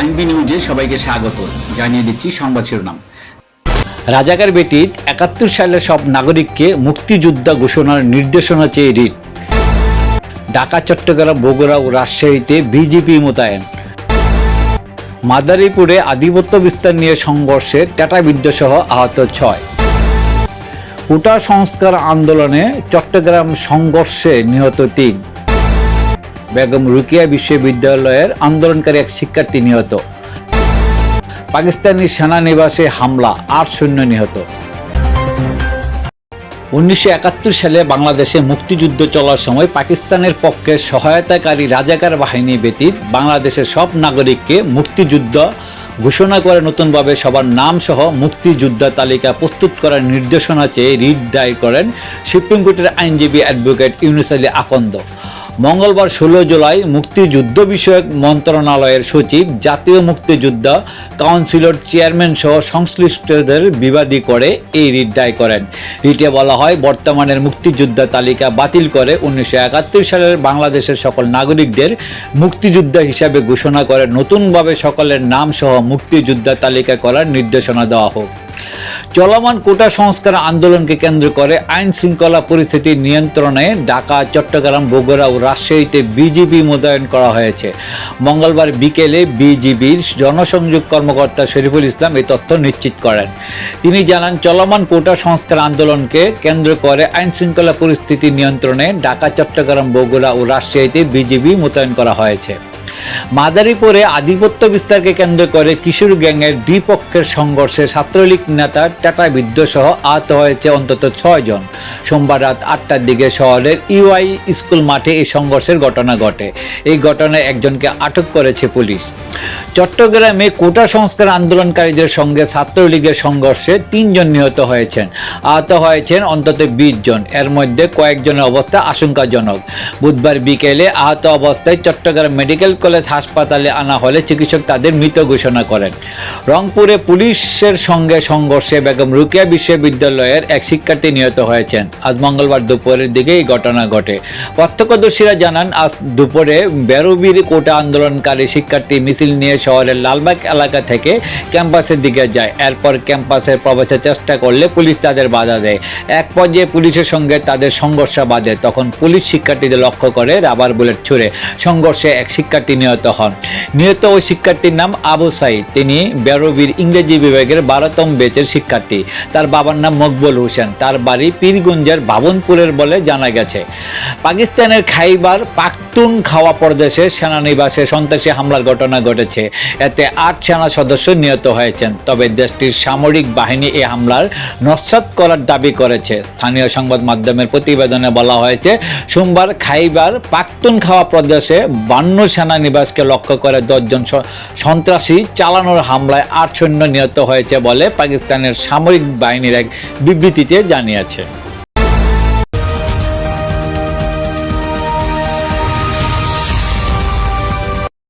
MP নিউজে সবাইকে স্বাগত। জানিয়ে দিচ্ছি সংবাদ শিরোনাম। রাজাকার বেটির একাত্তর সালের সব নাগরিককে মুক্তিযোদ্ধা ঘোষণার নির্দেশনা চেয়ে রিট। ঢাকা, চট্টগ্রাম, বগুড়া ও রাজশাহীতে বিজেপি মোতায়েন। মাদারীপুরে আধিপত্য বিস্তার নিয়ে সংঘর্ষে টাটাবিদ্য সহ আহত ছয়। কোটা সংস্কার আন্দোলনে চট্টগ্রাম সংঘর্ষে নিহত তিন। বেগম রুকিয়া বিশ্ববিদ্যালয়ের আন্দোলনকারী এক শিক্ষার্থী নিহত। পাকিস্তানি সেনানিবাসে হামলা, আট শূন্য নিহত। উনিশশো একাত্তর সালে বাংলাদেশে মুক্তিযুদ্ধ চলার সময় পাকিস্তানের পক্ষে সহায়তাকারী রাজাকার বাহিনী ব্যতীত বাংলাদেশের সব নাগরিককে মুক্তিযুদ্ধ ঘোষণা করে নতুনভাবে সবার নাম সহ মুক্তিযোদ্ধা তালিকা প্রস্তুত করার নির্দেশনা চেয়ে রিট দায়ের করেন সুপ্রিম কোর্টের আইনজীবী অ্যাডভোকেট ইউনুস আলী আকন্দ। মঙ্গলবার ষোলো জুলাই মুক্তিযুদ্ধ বিষয়ক মন্ত্রণালয়ের সচিব, জাতীয় মুক্তিযুদ্ধ কাউন্সিলর চেয়ারম্যান সহ সংশ্লিষ্টদের বিবাদী করে এই রিট দায় করেন। রিটে বলা হয়, বর্তমানের মুক্তিযোদ্ধা তালিকা বাতিল করে উনিশশো একাত্তর সালের বাংলাদেশের সকল নাগরিকদের মুক্তিযোদ্ধা হিসাবে ঘোষণা করে, নতুনভাবে সকলের নাম সহ মুক্তিযোদ্ধা তালিকা করার নির্দেশনা দেওয়া হোক। চলমান কোটা সংস্কার আন্দোলনকে কেন্দ্র করে আইন শৃঙ্খলা পরিস্থিতি নিয়ন্ত্রণে ঢাকা, চট্টগ্রাম, বগুড়া ও রাজশাহীতে বিজিবি মোতায়েন করা হয়েছে। মঙ্গলবার বিকেলে বিজিবির জনসংযোগ কর্মকর্তা শরীফুল ইসলাম এই তথ্য নিশ্চিত করেন। তিনি জানান, চলমান কোটা সংস্কার আন্দোলনকে কেন্দ্র করে আইন শৃঙ্খলা পরিস্থিতি নিয়ন্ত্রণে ঢাকা, চট্টগ্রাম, বগুড়া ও রাজশাহীতে বিজিবি মোতায়েন করা হয়েছে। মাদারীপুরে আধিপত্য বিস্তারকে কেন্দ্র করে কিশোর গ্যাংয়ের দুই পক্ষের সংঘর্ষে ছাত্রলীগ নেতা টাটা বিদ্য সহ আহত হয়েছে অন্তত ছয়জন সোমবার রাত আটটার দিকে শহরের ইউআই স্কুল মাঠে এই সংঘর্ষের ঘটনা ঘটে। এই ঘটনায় একজনকে আটক করেছে পুলিশ। চট্টগ্রামে কোটা সংস্কার আন্দোলনকারীদের সঙ্গে ছাত্রলীগের সংঘর্ষে তিনজন নিহত হয়েছেন। আহত হয়েছেন অন্তত বিশ জন। এর মধ্যে কয়েকজনের অবস্থা আশঙ্কাজনক। বুধবার বিকেলে আহত অবস্থায় চট্টগ্রাম মেডিকেল কলেজ হাসপাতালে আনা হলে চিকিৎসক তাদের মৃত ঘোষণা করেন। রংপুরে পুলিশের সঙ্গে সংঘর্ষে বেগম রুকিয়া বিশ্ববিদ্যালয়ের এক শিক্ষার্থী নিহত হয়েছেন। আজ মঙ্গলবার দুপুরের দিকে এই ঘটনা ঘটে। প্রত্যক্ষদর্শীরা জানান, আজ দুপুরে বেরোবির কোটা আন্দোলনকারী শিক্ষার্থী মিছিল নিয়ে শহরের লালবাগ এলাকা থেকে ক্যাম্পাসের দিকে যায়। এরপর ক্যাম্পাসে প্রবেশের চেষ্টা করলে পুলিশ তাদের বাধা দেয়। এক পর্যায়ে পুলিশের সঙ্গে তাদের সংঘর্ষ বাঁধে। তখন পুলিশ শিক্ষার্থীদের লক্ষ্য করে রাবার বুলেট ছুড়ে সংঘর্ষে এক শিক্ষার্থী নিহত হন। নিহত ওই শিক্ষার্থীর নাম আবু সাইদ। তিনি বেরোবির ইংরেজি বিভাগের বারোতম বেচের শিক্ষার্থী। তার বাবার নাম মকবুল হোসেন। তার বাড়ি পীরগঞ্জের বাবনপুরের বলে জানা গেছে। পাকিস্তানের খাইবার পাখতুন খাওয়া প্রদেশে সেনানিবাসে সন্ত্রাসী হামলার ঘটনা ঘটেছে এতে আট সেনা সদস্য নিহত হয়েছেন। তবে দেশটির সামরিক বাহিনী এই হামলার নস্বাত করার দাবি করেছে। স্থানীয় সংবাদ মাধ্যমের প্রতিবেদনে বলা হয়েছে, সোমবার খাইবার পাখতুন খাওয়া প্রদেশে বান্ন সেনানিবাসকে লক্ষ্য করে দশজন সন্ত্রাসী চালানোর হামলায় আট সৈন্য নিহত হয়েছে বলে পাকিস্তানের সামরিক বাহিনীর এক বিবৃতিতে জানিয়েছে।